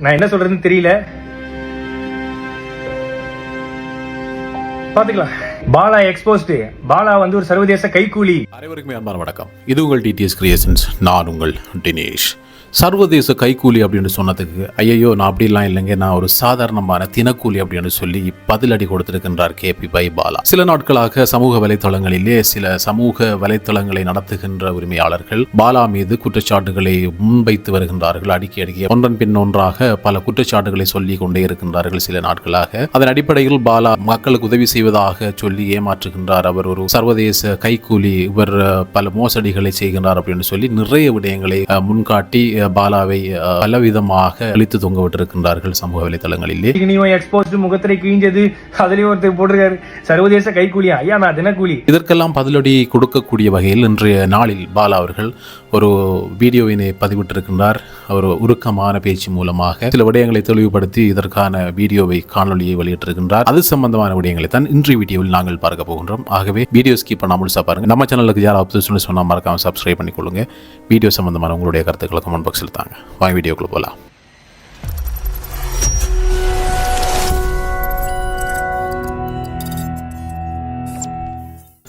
நான் என்ன சொல்றதுன்னு தெரியல. பாத்துக்கலாம் பாலா எக்ஸ்போஸ்ட் பாலா வந்து ஒரு சர்வதேச கைக்கூலி. அனைவருக்குமே அன்பான வணக்கம். இது உங்கள் டிடிஎஸ் கிரியேஷன்ஸ் நான் உங்கள் தினேஷ். சர்வதேச கைக்கூலி அப்படின்னு சொன்னதுக்கு ஐயையோ நான் அப்படிலாம் இல்லைங்க நான் ஒரு சாதாரணமான தினக்கூலி அப்படின்னு சொல்லி பதிலடி கொடுத்திருக்கின்றார் கேபி பை பாலா சில நாட்களாக சமூக வலைத்தளங்களிலே சில சமூக வலைத்தளங்களை நடத்துகின்ற உரிமையாளர்கள் பாலா மீது குற்றச்சாட்டுகளை முன்வைத்து வருகின்றார்கள். அடிக்கி அடிக்கி ஒன்றன் பின் ஒன்றாக பல குற்றச்சாட்டுகளை சொல்லி கொண்டே இருக்கின்றார்கள் சில நாட்களாக. அதன் அடிப்படையில் பாலா மக்களுக்கு உதவி செய்வதாக சொல்லி ஏமாற்றுகின்றார். அவர் ஒரு சர்வதேச கைக்கூலி இவர் பல மோசடிகளை செய்கின்றார் அப்படின்னு சொல்லி நிறைய விடயங்களை முன்காட்டி பாலாவை பலவிதமாக அழித்து தொங்க விட்டிருக்கின்றார்கள் சமூக வலைத்தளங்களிலே. நீயும் எக்ஸ்போஸ்டு முகத்திரை கிழிஞ்சது. அதுலயும் ஒருத்தர் போட்டிருக்காரு. சர்வதேச கைக்கூலியா ஐயா நான் தினக்கூலி. இதற்கெல்லாம் பதிலடி கொடுக்கக்கூடிய வகையில் இன்றைய நாளில் பாலா அவர்கள் ஒரு வீடியோவினை பதிவிட்டிருக்கின்றார். ஒரு உருக்கமான பேச்சு மூலமாக சில விடயங்களை தெளிவுபடுத்தி இதற்கான வீடியோவை காணொலியை வெளியிட்டிருக்கின்றார். அது சம்பந்தமான விடயங்களை தான் இன்றைய வீடியோவில் நாங்கள் பார்க்க போகின்றோம். ஆகவே வீடியோ ஸ்கிப் பண்ணாமல் முழுசா பாருங்க. நம்ம சேனலுக்கு யாராவது சொன்னால் மறக்காம சப்ஸ்கிரைப் பண்ணிக்கொள்ளுங்க. வீடியோ சம்பந்தமான உங்களுடைய கருத்துக்களை கமெண்ட் பாக்ஸில் தாங்க வாங்க வீடியோக்குள்ளே போகலாம்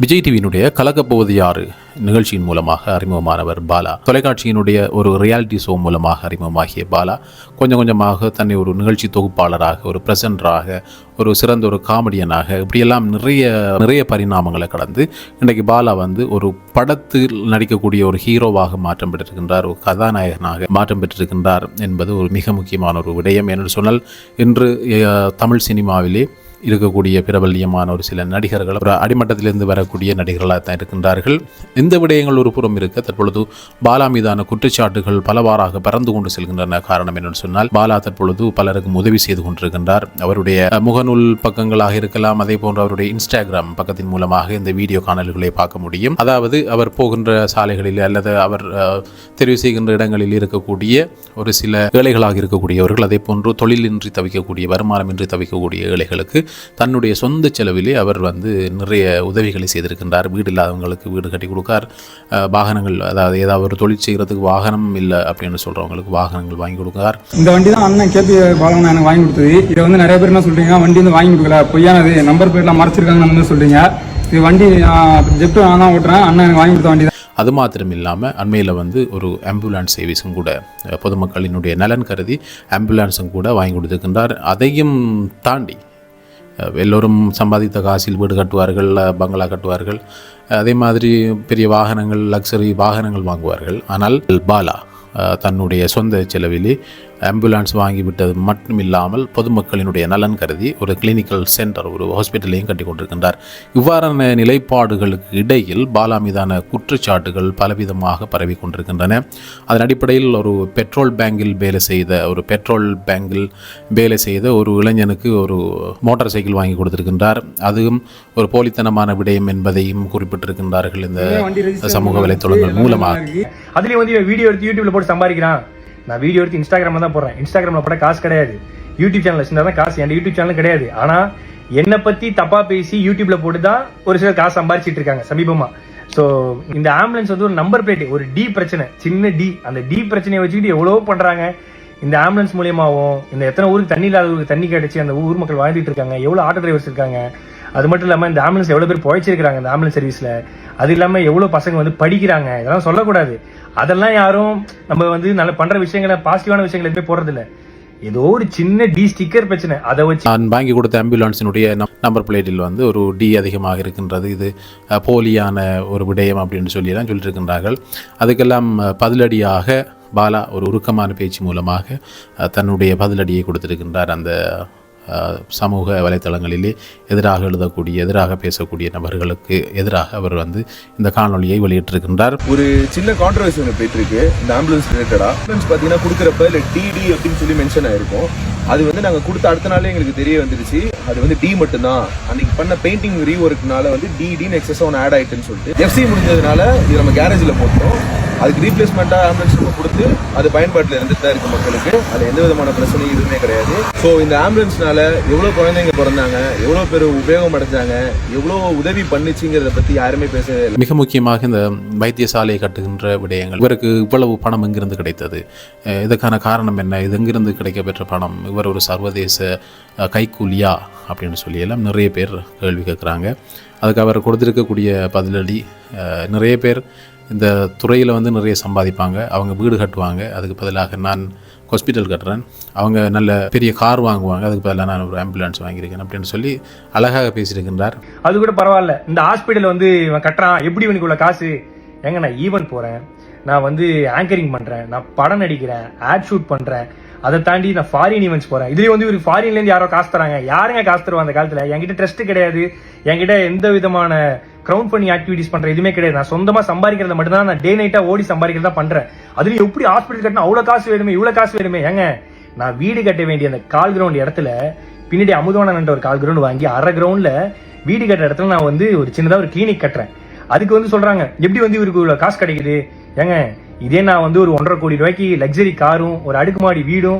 விஜய் டிவியினுடைய கலக்கப்போவது யாரு? நிகழ்ச்சியின் மூலமாக அறிமுகமானவர் பாலா. தொலைக்காட்சியினுடைய ஒரு ரியாலிட்டி ஷோ மூலமாக அறிமுகமாகிய பாலா கொஞ்சம் கொஞ்சமாக தன்னை ஒரு நிகழ்ச்சி தொகுப்பாளராக ஒரு பிரசன்டராக ஒரு சிறந்த ஒரு காமெடியனாக இப்படியெல்லாம் நிறைய நிறைய பரிணாமங்களை கடந்து இன்றைக்கு பாலா வந்து ஒரு படத்தில் நடிக்கக்கூடிய ஒரு ஹீரோவாக மாற்றம் பெற்றிருக்கின்றார் ஒரு கதாநாயகனாக மாற்றம் பெற்றிருக்கின்றார் என்பது ஒரு மிக முக்கியமான ஒரு விடயம். என்று சொன்னால் இன்று தமிழ் சினிமாவிலே இருக்கக்கூடிய பிரபல்யமான ஒரு சில நடிகர்கள் ஒரு அடிமட்டத்திலிருந்து வரக்கூடிய நடிகர்களாக தான் இருக்கின்றார்கள். இந்த விடயங்கள் ஒரு புறம் இருக்க தற்பொழுது பாலா மீதான குற்றச்சாட்டுகள் பலவாறாக பறந்து கொண்டு செல்கின்றன. காரணம் என்னன்னு சொன்னால் பாலா தற்பொழுது பலருக்கும் உதவி செய்து கொண்டிருக்கின்றார். அவருடைய முகநூல் பக்கங்களாக இருக்கலாம் அதே போன்று அவருடைய இன்ஸ்டாகிராம் பக்கத்தின் மூலமாக இந்த வீடியோ காணல்களை பார்க்க முடியும். அதாவது அவர் போகின்ற சாலைகளில் அல்லது அவர் தெரிவு செய்கின்ற இடங்களில் இருக்கக்கூடிய ஒரு சில ஏழைகளாக இருக்கக்கூடியவர்கள் அதே போன்று தொழிலின்றி தவிக்கக்கூடிய வருமானமின்றி தவிக்கக்கூடிய ஏழைகளுக்கு தன்னுடைய சொந்த செலவிலே அவர் வந்து நிறைய உதவிகளை செய்திருக்கின்றார். வீடு இல்லாதவங்களுக்கு வீடு கட்டி கொடுக்கார். வாகனங்கள் அதாவது ஏதாவது ஒரு தொழில் செய்கிறதுக்கு வாகனம் இல்லை அப்படின்னு சொல்கிறவங்களுக்கு வாகனங்கள் வாங்கி கொடுக்கார். இந்த வண்டி தான் அண்ணன் கேபி பாலவன் எனக்கு வாங்கி கொடுத்தது. இதை வந்து நிறைய பேர் என்ன சொல்றீங்க? வண்டி வந்து வாங்கி கொடுக்கல. பொய்யானது. நம்பர் பிளேட்லாம் மறைச்சிருக்காங்கன்னு வந்து சொல்றீங்க. இது வண்டி ஜெப்ட் நான் தான் ஓட்டுறேன். அண்ணன் எனக்கு வாங்கி கொடுத்த வண்டி தான் அது மாத்திரம் இல்லாமல் அண்மையில் வந்து ஒரு ஆம்புலன்ஸ் சர்வீஸும் கூட பொதுமக்களினுடைய நலன் கருதி ஆம்புலன்ஸும் கூட வாங்கி கொடுத்திருக்கின்றார். அதையும் தாண்டி எல்லோரும் சம்பாதித்த காசில் வீடு கட்டுவார்கள் பங்களா கட்டுவார்கள். அதே மாதிரி பெரிய வாகனங்கள் லக்ஸரி வாகனங்கள் வாங்குவார்கள். ஆனால் பாலா தன்னுடைய சொந்த செலவிலே ஆம்புலன்ஸ் வாங்கிவிட்டது மட்டும் இல்லாமல் பொதுமக்களினுடைய நலன் கருதி ஒரு கிளினிக்கல் சென்டர் ஒரு ஹாஸ்பிட்டலையும் கட்டி கொண்டிருக்கின்றார். இவ்வாறான நிலைப்பாடுகளுக்கு இடையில் பாலா மீதான குற்றச்சாட்டுகள் பலவிதமாக பரவி கொண்டிருக்கின்றன. அதன் அடிப்படையில் ஒரு பெட்ரோல் பேங்கில் வேலை செய்த ஒரு பெட்ரோல் பேங்கில் வேலை செய்த ஒரு இளைஞனுக்கு ஒரு மோட்டார் சைக்கிள் வாங்கி கொடுத்திருக்கின்றார். அதுவும் ஒரு போலித்தனமான விடயம் என்பதையும் குறிப்பிட்டிருக்கின்றார்கள் இந்த சமூக வலைத்தளங்கள் மூலமாக. அதுலயும் வந்து வீடியோ எடுத்து யூடியூப்ல போட்டு சம்பாதிக்கிறான். நான் வீடியோ எடுத்து இன்ஸ்டாகிராம்ல தான் போடுறேன். இன்ஸ்டாகிராமில் போட காசு கிடையாது. யூடியூப் சேனல் வச்சிருந்தா தான் காசு. என் யூடியூப் சேனல் கிடையாது. ஆனால் என்னை பற்றி தப்பாக பேசி யூடியூப்ல போட்டு தான் ஒரு சிலர் காசு சம்பாரிச்சிட்டு இருக்காங்க சமீபமாக ஸோ இந்த ஆம்புலன்ஸ் வந்து ஒரு நம்பர் பிளேட் ஒரு டி பிரச்சனை. சின்ன டி அந்த டி பிரச்சனையை வச்சுக்கிட்டு எவ்வளவோ பண்ணுறாங்க இந்த ஆம்புலன்ஸ் மூலியமாகவும் இந்த எத்தனை ஊருக்கு தண்ணி இல்லாத ஊருக்கு தண்ணி கிடைச்சி அந்த ஊர் மக்கள் வாழ்ந்துட்டு இருக்காங்க எவ்வளோ ஆட்டோ டிரைவர்ஸ் இருக்காங்க அது மட்டும் இல்லாமல் இந்த ஆம்புலன்ஸ் எவ்வளோ பேர் பொழைச்சிருக்காங்க இந்த ஆம்புலன்ஸ் சர்வீஸில் அது இல்லாமல் எவ்வளோ பசங்க வந்து படிக்கிறாங்க. இதெல்லாம் சொல்லக்கூடாது. அதெல்லாம் யாரும் நம்ம வந்து நல்ல பண்ணுற விஷயங்களை பாசிட்டிவான விஷயங்கள் எதுவுமே போடுறது ஏதோ ஒரு சின்ன டி ஸ்டிக்கர் பிரச்சனை. அதை வச்சு நான் வாங்கி கொடுத்த ஆம்புலன்ஸினுடைய நம்பர் பிளேட்டில் வந்து ஒரு டி அதிகமாக இருக்கின்றது. இது போலியான ஒரு விடயம் அப்படின்னு சொல்லியெல்லாம் சொல்லியிருக்கின்றார்கள் அதுக்கெல்லாம் பதிலடியாக பாலா ஒரு உருக்கமான பேச்சு மூலமாக தன்னுடைய பதிலடியை கொடுத்திருக்கின்றார் அந்த சமூக வலைத்தளங்களிலே எதிராக எழுதக்கூடிய எதிராக பேசக்கூடிய நபர்களுக்கு எதிராக அவர் வந்து இந்த காணொளியை வெளியிட்டிருக்கின்றார். ஒரு சின்ன கான்ட்ரவர்சி ஒன்று போயிட்டு இருக்கு இந்த ஆம்புலன்ஸ் ரிலேட்டடா ஆம்புலன்ஸ் பார்த்தீங்கன்னா கொடுக்குறப்ப இல்லை டிடி அப்படின்னு சொல்லி மென்ஷன் ஆயிருக்கும். அது வந்து நாங்கள் கொடுத்த அடுத்த நாளே எங்களுக்கு தெரிய வந்துருச்சு. அது வந்து டி மட்டும்தான். அன்னைக்கு பண்ண பெயிண்டிங் ரீஒர்க்னால வந்து டிடின்னு எக்ஸஸ் ஒன்று ஆட் ஆயிட்டுன்னு சொல்லிட்டு. எஃப்சி முடிஞ்சதுனால இது நம்ம கேரேஜில் போட்டோம் அதுக்கு ரீப்ளேஸ்மெண்ட்டாக ஆம்புலன்ஸ் கொடுத்து அது பயன்பாட்டில் இருந்துட்டு தான் இருக்கு மக்களுக்கு. அது எந்த விதமான பிரச்சனையும் எதுவுமே கிடையாது. ஸோ இந்த ஆம்புலன்ஸ்னால எவ்வளோ குழந்தைங்க பிறந்தாங்க எவ்வளோ பேர் உபயோகம் அடைஞ்சாங்க எவ்வளோ உதவி பண்ணுச்சுங்கிறத பற்றி யாருமே பேசவே மிக முக்கியமாக இந்த வைத்தியசாலை கட்டுகின்ற விடயங்கள். இவருக்கு இவ்வளவு பணம் எங்கிருந்து கிடைத்தது? இதுக்கான காரணம் என்ன? இது எங்கிருந்து கிடைக்கப்பெற்ற பணம்? இவர் ஒரு சர்வதேச கைக்கூலியா அப்படின்னு சொல்லி எல்லாம் நிறைய பேர் கேள்வி கேட்குறாங்க. அதுக்கு அவர் கொடுத்துருக்கக்கூடிய பதிலடி நிறைய பேர் இந்த துறையில் வந்து நிறைய சம்பாதிப்பாங்க. அவங்க வீடு கட்டுவாங்க. அதுக்கு பதிலாக நான் ஹாஸ்பிட்டல் கட்டுறேன். அவங்க நல்ல பெரிய கார் வாங்குவாங்க. அதுக்கு பதிலாக நான் ஒரு ஆம்புலன்ஸ் வாங்கியிருக்கேன் அப்படின்னு சொல்லி அழகாக பேசியிருக்கின்றார். அது கூட பரவாயில்ல. இந்த ஹாஸ்பிட்டல் வந்து இவன் கட்டுறான். எப்படி இவனுக்கு உள்ள காசு? எங்க நான் ஈவென்ட் போகிறேன் நான் வந்து ஆங்கரிங் பண்ணுறேன் நான் படம் நடிக்கிறேன். ஆட் ஷூட் பண்ணுறேன் அதை தாண்டி நான் ஃபாரின் ஈவெண்ட்ஸ் போகிறேன் இதுலேயே வந்து இவருக்கு ஃபாரின்லேருந்து யாரோ காசு தராங்க. யாருங்க காசு தருவா அந்த காலத்தில்? என்கிட்ட ட்ரஸ்ட்டு கிடையாது. என்கிட்ட எந்த விதமான கிரவுண்ட் பண்ணி ஆக்டிவிட்டிஸ் பண்ற எதுவுமே கிடையாது. நான் சொந்தமா சம்பாதிக்கிறத மட்டும் தான் நான் டே நைட்டா ஓடி சம்பாதிக்கிறதா பண்றேன். அதுல எப்படி ஹாஸ்பிட்டல் கட்டினா அவ்வளவு காசு வேணுமே இவ்வளவு காசு வேணுமே? ஏங்க நான் வீடு கட்ட வேண்டிய அந்த கால் கிரவுண்ட் இடத்துல பின்னாடி அமுதவானன் ஒரு கால் கிரவுண்ட் வாங்கி அரை கிரவுண்ட்ல வீடு கட்டுற இடத்துல நான் வந்து ஒரு சின்னதா ஒரு கிளினிக் கட்டுறேன். அதுக்கு வந்து சொல்றாங்க எப்படி வந்து இவருக்கு இவ்வளவு காசு கிடைக்குது? ஏங்க இதே நான் வந்து ஒரு ஒன்றரை கோடி ரூபாய்க்கு லக்ஸரி காரும் ஒரு அடுக்குமாடி வீடும்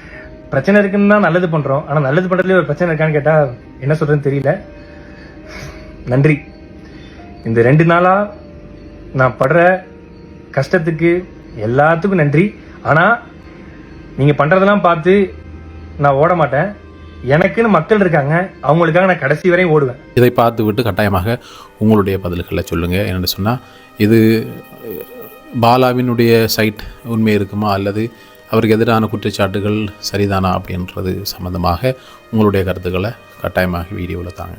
பிரச்சனை இருக்குன்னு தான் நல்லது பண்றோம். ஆனா நல்லது பண்றதுல ஒரு பிரச்சனை இருக்கான்னு கேட்டா என்ன சொல்றதுன்னு தெரியல. நன்றி. இந்த ரெண்டு நாளா நான் படுற கஷ்டத்துக்கு எல்லாத்துக்கும் நன்றி. ஆனா நீங்க பண்றதெல்லாம் பார்த்து நான் ஓட மாட்டேன். எனக்குன்னு மக்கள் இருக்காங்க. அவங்களுக்காக நான் கடைசி வரையும் ஓடுவேன். இதை பார்த்து விட்டு கட்டாயமாக உங்களுடைய பதில்களை சொல்லுங்கள் என்னென்னு சொன்னால் இது பாலாவினுடைய சைட் உண்மை இருக்குமா? அல்லது அவருக்கு எதிரான குற்றச்சாட்டுகள் சரிதானா அப்படின்றது சம்மந்தமாக உங்களுடைய கருத்துக்களை கட்டாயமாக வீடியோவில் தாங்க.